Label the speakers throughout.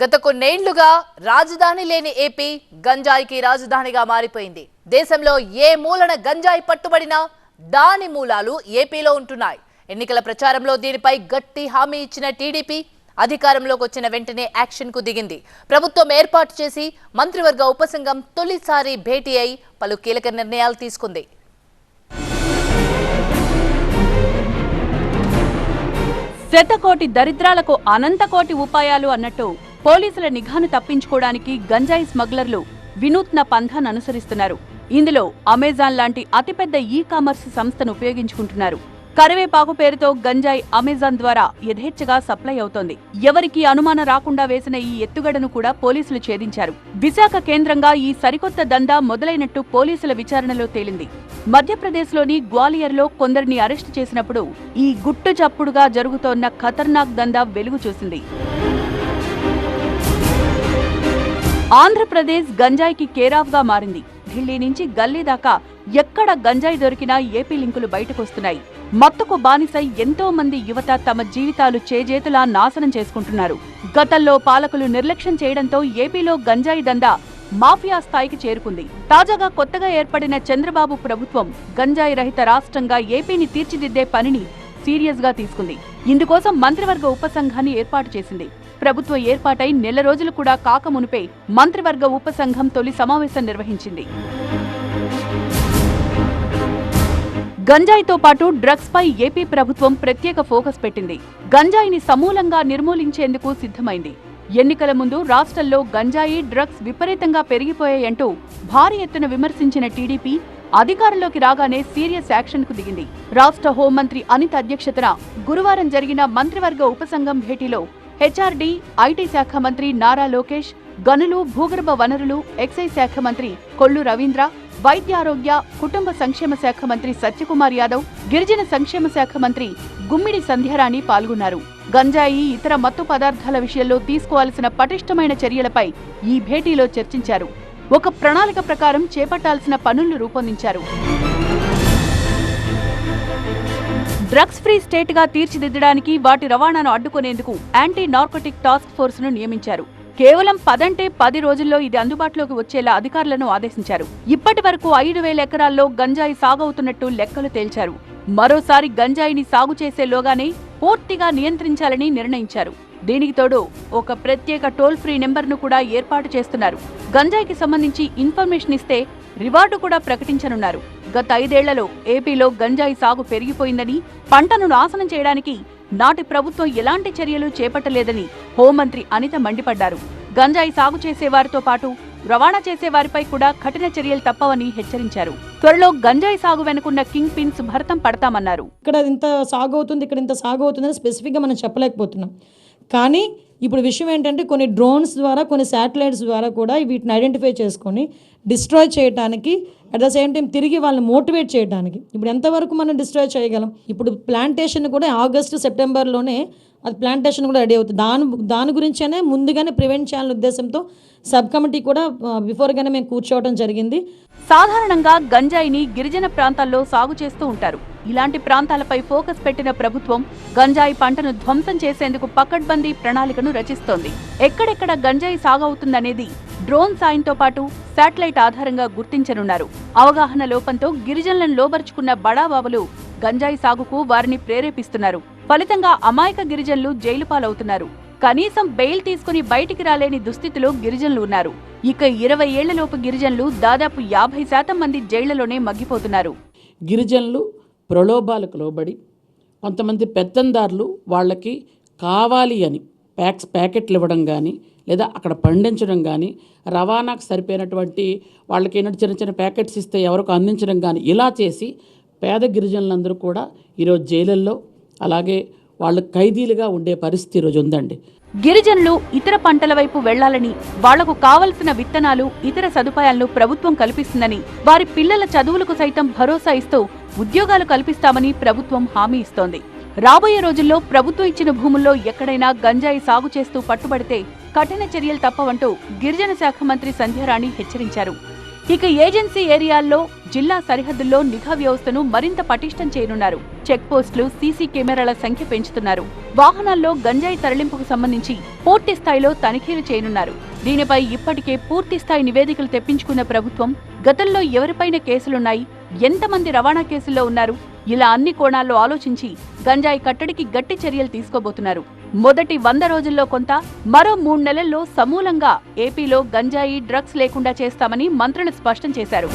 Speaker 1: గత కొన్నేళ్ళుగా రాజధాని లేని ఏపీ గంజాయికి రాజధానిగా మారిపోయింది. దేశంలో ఏ మూలన గంజాయి పట్టుబడినా దాని మూలాలు ఏపీలో ఉంటున్నాయి. ఎన్నికల ప్రచారంలో దీనిపై గట్టి హామీ ఇచ్చిన టీడీపీ అధికారంలోకి వచ్చిన వెంటనే యాక్షన్కు దిగింది. ప్రభుత్వం ఏర్పాటు చేసి మంత్రివర్గ ఉపసంఘం తొలిసారి భేటీ అయి పలు కీలక నిర్ణయాలు తీసుకుంది.
Speaker 2: శతకోటి దరిద్రాలకు అనంతకోటి ఉపాయాలు అన్నట్టు పోలీసుల నిఘాను తప్పించుకోవడానికి గంజాయి స్మగ్లర్లు వినూత్న పంథాను అనుసరిస్తున్నారు. ఇందులో అమెజాన్ లాంటి అతిపెద్ద ఈ కామర్స్ సంస్థను ఉపయోగించుకుంటున్నారు. కరివేపాకు పేరుతో గంజాయి అమెజాన్ ద్వారా యథేచ్ఛగా సప్లై అవుతోంది. ఎవరికి అనుమానం రాకుండా వేసిన ఈ ఎత్తుగడను కూడా పోలీసులు ఛేదించారు. విశాఖ కేంద్రంగా ఈ సరికొత్త దందా మొదలైనట్టు పోలీసుల విచారణలో తేలింది. మధ్యప్రదేశ్లోని గ్వాలియర్లో కొందరిని అరెస్టు చేసినప్పుడు ఈ గుట్టు చప్పుడుగా జరుగుతోన్న ఖతర్నాక్ దందా వెలుగు చూసింది. ఆంధ్రప్రదేశ్ గంజాయికి కేరాఫ్గా మారింది. ఢిల్లీ నుంచి గల్లీ దాకా ఎక్కడ గంజాయి దొరికినా ఏపీ లింకులు బయటకొస్తున్నాయి. మత్తుకు బానిసై ఎంతో మంది యువత తమ జీవితాలు చేజేతులా నాశనం చేసుకుంటున్నారు. గతంలో పాలకులు నిర్లక్ష్యం చేయడంతో ఏపీలో గంజాయి దందా మాఫియా స్థాయికి చేరుకుంది. తాజాగా కొత్తగా ఏర్పడిన చంద్రబాబు ప్రభుత్వం గంజాయి రహిత రాష్ట్రంగా ఏపీని తీర్చిదిద్దే పనిని సీరియస్గా తీసుకుంది. ఇందుకోసం మంత్రివర్గ ఉపసంఘాన్ని ఏర్పాటు చేసింది. ప్రభుత్వం ఏర్పాటై నెల రోజులు కూడా కాకమునుపే మంత్రివర్గ ఉపసంఘం తొలి సమావేశం నిర్వహించింది. గంజాయితో పాటు డ్రగ్స్ పై ఏపీ ప్రభుత్వం ప్రత్యేక ఫోకస్ పెట్టింది. గంజాయిని సమూలంగా నిర్మూలించేందుకు సిద్ధమైంది. ఎన్నికల ముందు రాష్ట్రంలో గంజాయి డ్రగ్స్ విపరీతంగా పెరిగిపోయాయంటూ భారీ ఎత్తున విమర్శించిన టీడీపీ అధికారంలోకి రాగానే సీరియస్ యాక్షన్కు దిగింది. రాష్ట్ర హోంమంత్రి అనిత్ అధ్యక్షతన గురువారం జరిగిన మంత్రివర్గ ఉపసంఘం భేటీలో హెచ్ఆర్డీ ఐటీ శాఖ మంత్రి నారా లోకేష్ గనులు భూగర్భ వనరులు ఎక్సైజ్ శాఖ మంత్రి కొల్లు రవీంద్ర వైద్యారోగ్య కుటుంబ సంక్షేమ శాఖ మంత్రి సత్యకుమార్ యాదవ్ గిరిజన సంక్షేమ శాఖ మంత్రి గుమ్మిడి సంధ్యారాణి పాల్గొన్నారు. గంజాయి ఇతర మత్తు పదార్థాల విషయంలో తీసుకోవాల్సిన పటిష్టమైన చర్యలపై ఈ భేటీలో చర్చించారు. ఒక ప్రణాళిక ప్రకారం చేపట్టాల్సిన పనులను రూపొందించారు. డ్రగ్స్ ఫ్రీ స్టేట్గా తీర్చిదిద్దడానికి వాటి రవాణాను అడ్డుకునేందుకు యాంటీ నార్కోటిక్ టాస్క్ ఫోర్స్ను నియమించారు. కేవలం పదంటే పది రోజుల్లో ఇది అందుబాటులోకి వచ్చేలా అధికారులను ఆదేశించారు. ఇప్పటి వరకు ఐదు వేల ఎకరాల్లో గంజాయి సాగవుతున్నట్టు లెక్కలు తేల్చారు. మరోసారి గంజాయిని సాగు చేసేలోగానే పూర్తిగా నియంత్రించాలని నిర్ణయించారు. దీనికి తోడు ఒక ప్రత్యేక టోల్ ఫ్రీ నెంబర్ను కూడా ఏర్పాటు చేస్తున్నారు. గంజాయికి సంబంధించి ఇన్ఫర్మేషన్ ఇస్తే రివార్డు కూడా ప్రకటించనున్నారు. గత ఐదేళ్ళలో ఏపీలో గంజాయి సాగు పెరిగిపోయిందని పంటను నాశనం చేయడానికి నాటి ప్రభుత్వం ఎలాంటి చర్యలు చేపట్టలేదని హోంమంత్రి అనిత మండిపడ్డారు. గంజాయి సాగు చేసేవారితో పాటు రవాణా చేసేవారిపై కూడా కఠిన చర్యలు తప్పవని హెచ్చరించారు. త్వరలో గంజాయి సాగు వెనుకున్న కింగ్ పిన్స్ భరతం పడతామన్నారు.
Speaker 3: ఇక్కడ ఇంత సాగు అవుతుంది ఇక్కడ ఇంత సాగు అవుతుందని స్పెసిఫిక్గా మనం చెప్పలేకపోతున్నాం. కానీ ఇప్పుడు విషయం ఏంటంటే కొన్ని డ్రోన్స్ ద్వారా కొన్ని శాటిలైట్స్ ద్వారా కూడా వీటిని ఐడెంటిఫై చేసుకొని డిస్ట్రాయ్ చేయడానికి అట్ ద సేమ్ టైం తిరిగి వాళ్ళని మోటివేట్ చేయడానికి ఇప్పుడు ఎంతవరకు మనం డిస్ట్రాయ్ చేయగలం? ఇప్పుడు ప్లాంటేషన్ కూడా ఆగస్టు సెప్టెంబర్లోనే అది ప్లాంటేషన్ కూడా రెడీ అవుతుంది. దాని దాని గురించేనే ముందుగానే ప్రివెంట్ చేయాలనే ఉద్దేశంతో సబ్ కమిటీ కూడా బిఫోర్గానే మేము కూర్చోవడం జరిగింది.
Speaker 2: సాధారణంగా గంజాయిని గిరిజన ప్రాంతాల్లో సాగు చేస్తూ ఉంటారు. ఇలాంటి ప్రాంతాలపై ఫోకస్ పెట్టిన ప్రభుత్వం గంజాయి పంటను ధ్వంసం చేసేందుకు పకడ్బందీ ప్రణాళికను రచిస్తోంది. ఎక్కడెక్కడ గంజాయి సాగు అవుతుందనేది డ్రోన్ సాయంతో పాటు శాటిలైట్ ఆధారంగా గుర్తించనున్నారు. అవగాహన లోపంతో గిరిజనులను లోబరుచుకున్న బడాబాబులు గంజాయి సాగుకు వారిని ప్రేరేపిస్తున్నారు. ఫలితంగా అమాయక గిరిజనులు జైలు పాలవుతున్నారు. కనీసం బెయిల్ తీసుకుని బయటికి రాలేని దుస్థితిలో గిరిజనులు ఉన్నారు. ఇక ఇరవై ఏళ్ళలోపు గిరిజనులు దాదాపు యాభై శాతం మంది జైళ్ళలోనే మగ్గిపోతున్నారు.
Speaker 4: గిరిజనులు ప్రలోభాలకు లోబడి కొంతమంది పెత్తందారులు వాళ్ళకి కావాలి అని ప్యాక్స్ ప్యాకెట్లు ఇవ్వడం కానీ లేదా అక్కడ పండించడం కానీ రవాణాకు సరిపోయినటువంటి వాళ్ళకి ఏంటంటే చిన్న చిన్న ప్యాకెట్స్ ఇస్తే ఎవరికి అందించడం కానీ ఇలా చేసి పేద గిరిజనులందరూ కూడా ఈరోజు జైళ్ళల్లో అలాగే వాళ్ళు ఖైదీలుగా ఉండే పరిస్థితి ఈరోజు ఉందండి.
Speaker 2: గిరిజనులు ఇతర పంటల వైపు వెళ్ళాలని వాళ్ళకు కావలసిన విత్తనాలు ఇతర సదుపాయాలను ప్రభుత్వం కల్పిస్తుందని వారి పిల్లల చదువులకు సైతం భరోసా ఇస్తూ ఉద్యోగాలు కల్పిస్తామని ప్రభుత్వం హామీ ఇస్తోంది. రాబోయే రోజుల్లో ప్రభుత్వం ఇచ్చిన భూముల్లో ఎక్కడైనా గంజాయి సాగు చేస్తూ పట్టుబడితే కఠిన చర్యలు తప్పవంటూ గిరిజన శాఖ మంత్రి సంధ్యారాణి హెచ్చరించారు. ఇక ఏజెన్సీ ఏరియాల్లో జిల్లా సరిహద్దుల్లో నిఘా వ్యవస్థను మరింత పటిష్టం చేయనున్నారు. చెక్ పోస్టులు సీసీ కెమెరాల సంఖ్య పెంచుతున్నారు. వాహనాల్లో గంజాయి తరలింపుకు సంబంధించి పూర్తి స్థాయిలో తనిఖీలు చేయనున్నారు. దీనిపై ఇప్పటికే పూర్తి స్థాయి నివేదికలు తెప్పించుకున్న ప్రభుత్వం గతంలో ఎవరిపైన కేసులున్నాయి ఎంతమంది రవాణా కేసుల్లో ఉన్నారు ఇలా అన్ని కోణాల్లో ఆలోచించి గంజాయి కట్టడికి గట్టి చర్యలు తీసుకోబోతున్నారు. మొదటి వంద రోజుల్లో కొంత మరో మూడు నెలల్లో సమూలంగా ఏపీలో గంజాయి డ్రగ్స్ లేకుండా చేస్తామని మంత్రులు స్పష్టం చేశారు.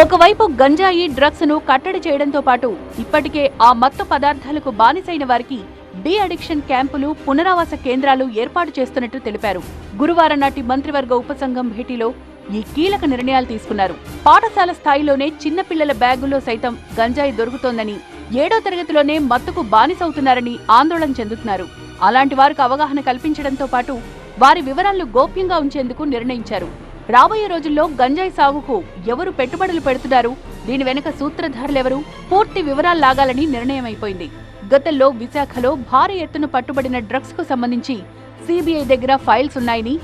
Speaker 2: ఒకవైపు గంజాయి డ్రగ్స్ను కట్టడి చేయడంతో పాటు ఇప్పటికే ఆ మత్తు పదార్థాలకు బానిసైన వారికి డీ అడిక్షన్ క్యాంపులు పునరావాస కేంద్రాలు ఏర్పాటు చేస్తున్నట్టు తెలిపారు. గురువారం నాటి మంత్రివర్గ ఉపసంఘం భేటీలో ఈ కీలక నిర్ణయాలు తీసుకున్నారు. పాఠశాల స్థాయిలోనే చిన్నపిల్లల బ్యాగుల్లో సైతం గంజాయి దొరుకుతోందని ఏడో తరగతిలోనే మత్తుకు బానిసవుతున్నారని ఆందోళన చెందుతున్నారు. అలాంటి వారికి అవగాహన కల్పించడంతో పాటు వారి వివరాలను గోప్యంగా ఉంచేందుకు నిర్ణయించారు. రాబోయే రోజుల్లో గంజాయి సాగుకు ఎవరు పెట్టుబడులు పెడుతున్నారు? దీని వెనుక సూత్రధారులెవరు? పూర్తి వివరాలు లాగాలని నిర్ణయమైపోయింది. గతంలో విశాఖలో భారీ ఎత్తున పట్టుబడిన డ్రగ్స్కు సంబంధించి సిబిఐ దగ్గర ఫైల్స్ ఉన్నాయని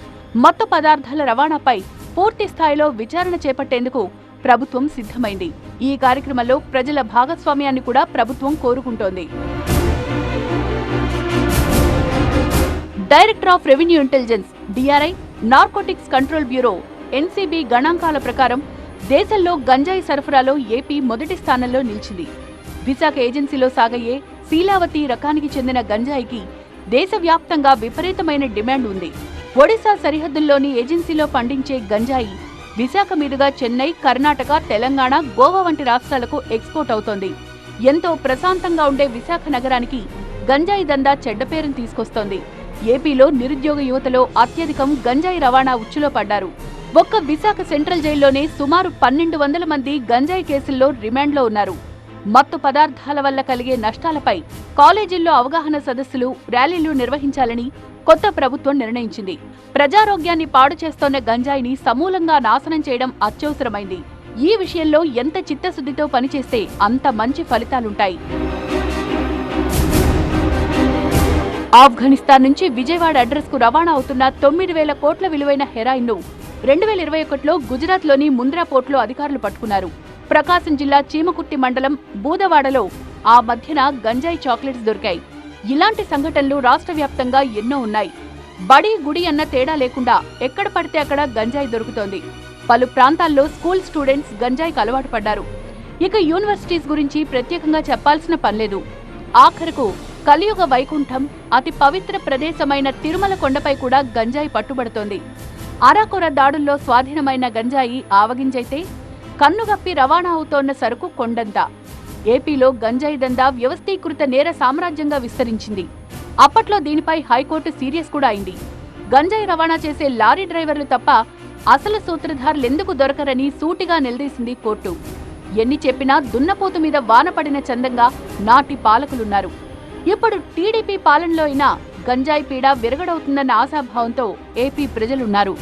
Speaker 2: మత్తు పదార్థాల రవాణాపై పూర్తి స్థాయిలో విచారణ చేపట్టేందుకు ప్రభుత్వం సిద్ధమైంది. ఈ కార్యక్రమంలో ప్రజల భాగస్వామ్యాన్ని కూడా ప్రభుత్వం కోరుకుంటోంది. Director of revenue intelligence DRI narcotics control bureau NCB గణాంకాల ప్రకారం దేశంలో గంజాయి సరఫరాలో ఏపీ మొదటి స్థానంలో నిలిచింది. విశాఖ ఏజెన్సీలో సాగయ్యే శీలావతి రకానికి చెందిన గంజాయికి దేశవ్యాప్తంగా విపరీతమైన డిమాండ్ ఉంది. ఒడిశా సరిహద్దుల్లోని ఏజెన్సీలో పండించే గంజాయి విశాఖ మీదుగా చెన్నై కర్ణాటక తెలంగాణ గోవా వంటి రాష్ట్రాలకు ఎక్స్పోర్ట్ అవుతోంది. ఎంతో ప్రశాంతంగా ఉండే విశాఖ నగరానికి గంజాయి దందా చెడ్డ పేరును తీసుకొస్తోంది. ఏపీలో నిరుద్యోగ యువతలో అత్యధికం గంజాయి రవాణా ఉచ్చులో పడ్డారు. ఒక్క విశాఖ సెంట్రల్ జైల్లోనే సుమారు పన్నెండు వందల మంది గంజాయి కేసుల్లో రిమాండ్లో ఉన్నారు. మత్తు పదార్థాల వల్ల కలిగే నష్టాలపై కాలేజీల్లో అవగాహన సదస్సులు ర్యాలీలు నిర్వహించాలని కొత్త ప్రభుత్వం నిర్ణయించింది. ప్రజారోగ్యాన్ని పాడు చేస్తోన్న గంజాయిని సమూలంగా నాశనం చేయడం అత్యవసరమైంది. ఈ విషయంలో ఎంత చిత్తశుద్ధితో పనిచేస్తే అంత మంచి ఫలితాలుంటాయి. ఆఫ్ఘనిస్తాన్ నుంచి విజయవాడ అడ్రస్కు రవాణా అవుతున్న తొమ్మిది వేల కోట్ల విలువైన హెరాయిన్ను రెండు వేల ఇరవై ఒకటిలో గుజరాత్లోని ముంద్రా పోర్టులో అధికారులు పట్టుకున్నారు. ప్రకాశం జిల్లా చీమకుర్తి మండలం బూదవాడలో ఆ మధ్యన గంజాయి చాక్లెట్స్ దొరికాయి. ఇలాంటి సంఘటనలు రాష్ట్ర వ్యాప్తంగా ఎన్నో ఉన్నాయి. బడి గుడి అన్న తేడా లేకుండా ఎక్కడ పడితే అక్కడ గంజాయి దొరుకుతోంది. పలు ప్రాంతాల్లో స్కూల్ స్టూడెంట్స్ గంజాయికి అలవాటు పడ్డారు. ఇక యూనివర్సిటీస్ గురించి ప్రత్యేకంగా చెప్పాల్సిన పనిలేదు ఆఖరకు కలియుగ వైకుంఠం అతి పవిత్ర ప్రదేశమైన తిరుమల కొండపై కూడా గంజాయి పట్టుబడుతోంది. అరాకొర దాడుల్లో స్వాధీనమైన గంజాయి ఆవగింజైతే కన్నుగప్పి రవాణా అవుతోన్న సరుకు కొండంత. ఏపీలో గంజాయి దందా వ్యవస్థీకృత నేర సామ్రాజ్యంగా విస్తరించింది. అప్పట్లో దీనిపై హైకోర్టు సీరియస్ కూడా అయింది. గంజాయి రవాణా చేసే లారీ డ్రైవర్లు తప్ప అసలు సూత్రధారులెందుకు దొరకరని సూటిగా నిలదీసింది కోర్టు. ఎన్ని చెప్పినా దున్నపోతు మీద వాన పడిన చందంగా నాటి పాలకులున్నారు. ఇప్పుడు టీడీపీ పాలనలో అయినా గంజాయి పీడ విరగడవుతుందన్న ఆశాభావంతో ఏపీ ప్రజలున్నారు.